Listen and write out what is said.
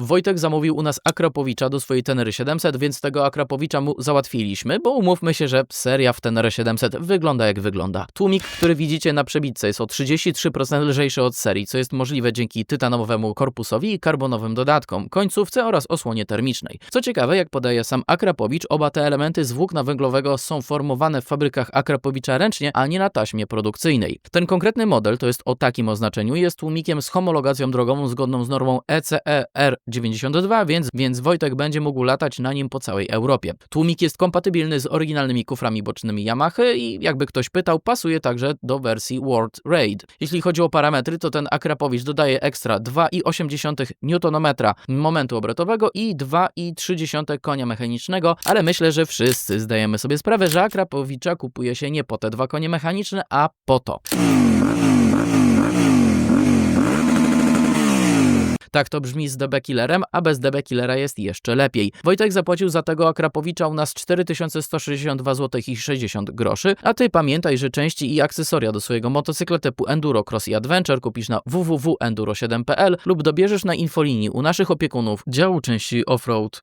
Wojtek zamówił u nas Akrapowicza do swojej Tenery 700, więc tego Akrapowicza mu załatwiliśmy, bo umówmy się, że seria w Tenerę 700 wygląda jak wygląda. Tłumik, który widzicie na przebitce jest o 33% lżejszy od serii, co jest możliwe dzięki tytanowemu korpusowi i karbonowym dodatkom, końcówce oraz osłonie termicznej. Co ciekawe, jak podaje sam Akrapowicz, oba te elementy z włókna węglowego są formowane w fabrykach Akrapowicza ręcznie, a nie na taśmie produkcyjnej. Ten konkretny model, to jest o takim oznaczeniu, jest tłumikiem z homologacją drogową zgodną z normą ECE-R 92, więc, więc Wojtek będzie mógł latać na nim po całej Europie. Tłumik jest kompatybilny z oryginalnymi kuframi bocznymi Yamaha i jakby ktoś pytał, pasuje także do wersji World Raid. Jeśli chodzi o parametry, to ten Akrapowicz dodaje ekstra 2,8 Nm momentu obrotowego i 2,3 konia mechanicznego, ale myślę, że wszyscy zdajemy sobie sprawę, że Akrapowicza kupuje się nie po te dwa konie mechaniczne, a po to. Tak to brzmi z DB Killerem, a bez DB Killera jest jeszcze lepiej. Wojtek zapłacił za tego Akrapowicza u nas 4162 zł i 60 groszy, a ty pamiętaj, że części i akcesoria do swojego motocykla typu Enduro Cross i Adventure kupisz na www.enduro7.pl lub dobierzesz na infolinii u naszych opiekunów działu części offroad